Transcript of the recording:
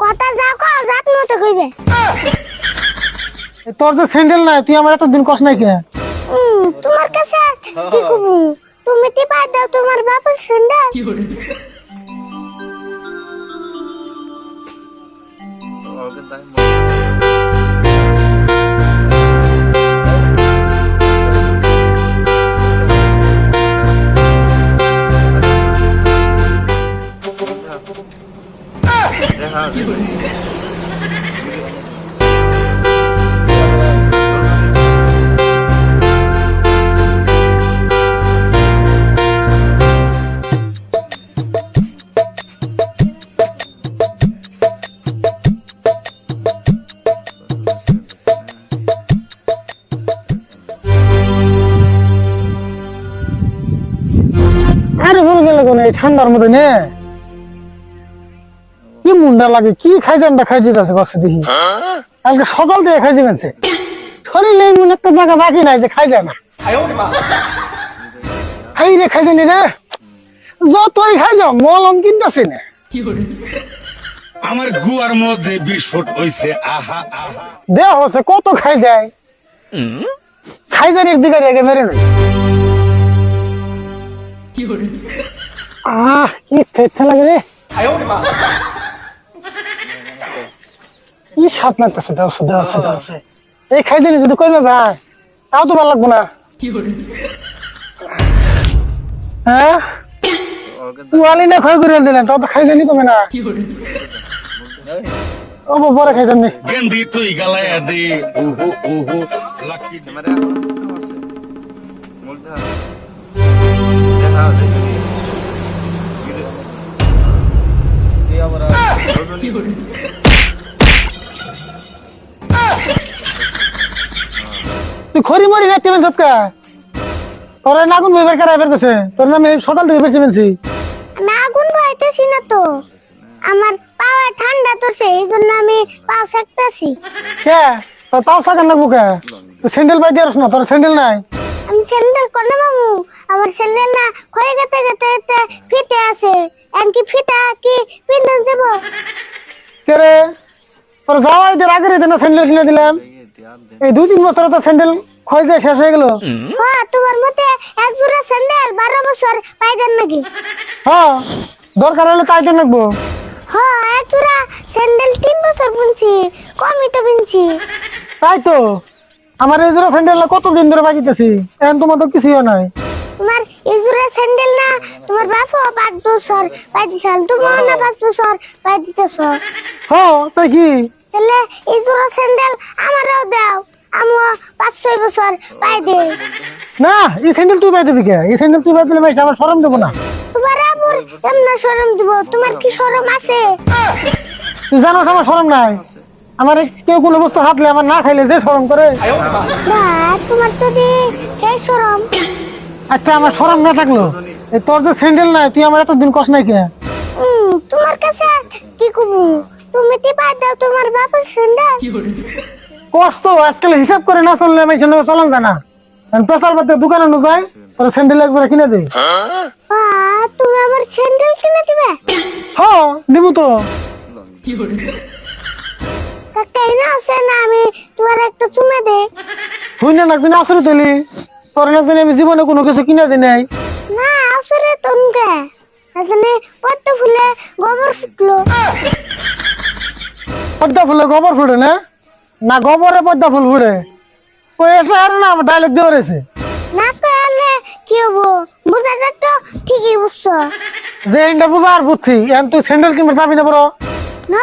কথা যা কও জাত মতো কইবে। এ তোর যে স্যান্ডেল নাই তুই আমার এতদিন কস নাই কে? হুম তোমার কাছে কি কবু? তুমি টিপা দাও তোমার বাপের সন্ধ্যা আরে কোন এই ঠান্ডার মধ্যে নে। কি মুন্ডা লাগে কি খাইজানটা খাই যেতেছে কষ্ট দেখি। কালকে সকাল থেকে খাই যেতেছে শরীরে এমন একটা জায়গা বাকি নাই যে খাই যায় না। এই রে খাই জানি রে। যতই খাই যাও মলম কিনতেছি না। আমার গুয়ার মধ্যে বিস্ফোট হইছে আহা আহা। দেহ হচ্ছে কত খাই যায়? খাই জানি দিকে রেগে মেরে নই আহ কি ইচ্ছা লাগে রে। কি স্বাদ লাগতেছে দেওছে দেওছে দেওছে এই খাই জানি যদি কই না যায় তাও তো ভালো লাগবো না। হ্যাঁ? তুয়ালি না ক্ষয় করে দিলেন তাও তো খাই জানি তুমি না। ও পরে খাই জানি গেন্দি তুই গালায় দে উহু উহু। লাকি। তুই খড়ি মরি রাখতে পেন সবকা তোর নাগুন বেবার কারা এবার গেছে তোর নামে সকাল থেকে বেশি পেনছি আমি আগুন বইতেছি না তো। আমার পাওয়া ঠান্ডা তোরছে এই জন্য আমি পাও সেকতেছি কে? তোর পাও সাকার লাগবো কে তুই স্যান্ডেল পাই দিয়ে না তোর স্যান্ডেল নাই। আমি স্যান্ডেল কোনে মামু আমার স্যান্ডেল না খয়ে গেতে গেতে ফিটে আছে। এমনকি ফিটা কি পিন্দন যাব? কে রে? তোর যাওয়া এদের আগের দিন স্যান্ডেল কিনে দিলাম। এই দুই তিন বছর তো স্যান্ডেল ক্ষয় যায় শেষ হয়ে গেল। হ্যাঁ তোমার মতে এক জোড়া স্যান্ডেল বারো বছর পাইদেন নাকি? হ্যাঁ দরকার হলে তাই তো লাগবো। হ্যাঁ এক জোড়া স্যান্ডেল তিন বছর বুনছি কমই তো বুনছি। তাই তো। আমার এই জোড়া স্যান্ডেল কত দিন ধরে বাকিতেছি? এখন তোমার তো কিছুই নাই। তোমার এই জোড়া স্যান্ডেল না তোমার বাপও পাঁচ বছর পাই দিছাল তোমার না পাঁচ বছর পাই দিতেছ হ্যাঁ তাই কি? তাহলে এই জোড়া স্যান্ডেল আমারও দাও আমিও পাঁচ ছয় বছর পাই দে। না এই স্যান্ডেল তুই পাই দিবি কে? এই স্যান্ডেল তুই পাই দিলে ভাই আমার সরম দেবো না। তোমার আবুর এমন শরম দিব তোমার কি শরম আছে? তুই জানো আমার সরম নাই। আমার কেউ কোনো বস্তু হাতলে আমার না খাইলে যে সরম করে। না তোমার তো দি হে শরম। আচ্ছা আমার সরম না থাকল। তোর যে স্যান্ডেল নাই তুই আমার এতদিন কষ্ট নাই কে? তোমার কাছে কি কবু? তুমি টিপা দাও তোমার বাপের স্যান্ডেল? কষ্ট আজকাল হিসাব করে না চললে আমি এখানে চলান জানা পেশার বাদে দোকানে নো যায় তোর স্যান্ডেল একবার কিনে দে আ, তুমি আমার স্যান্ডেল কিনে দিবে? হ্যাঁ দিব তো। কাকাই না আছে না আমি? তোমার একটা চুমে দে। তুই না একদিন আসরে তুলি তোর একদিন আমি জীবনে কোনো কিছু কিনে দিই নাই। না পদ্ম ফুলে গোবর ফুটলো। পদ্মা ফুলে গোবর ফুটে না? না গোবরে পদ্মা ফুল ফুটে। ওই এসে আর না আমার ডাইলেক্ট দিয়ে রয়েছে না কি হব? বুঝা যাচ্ছ ঠিকই বুঝছ। যে এইটা বুঝা আর বুঝছি এখন তুই স্যান্ডেল কিনবে যাবি না বড়। না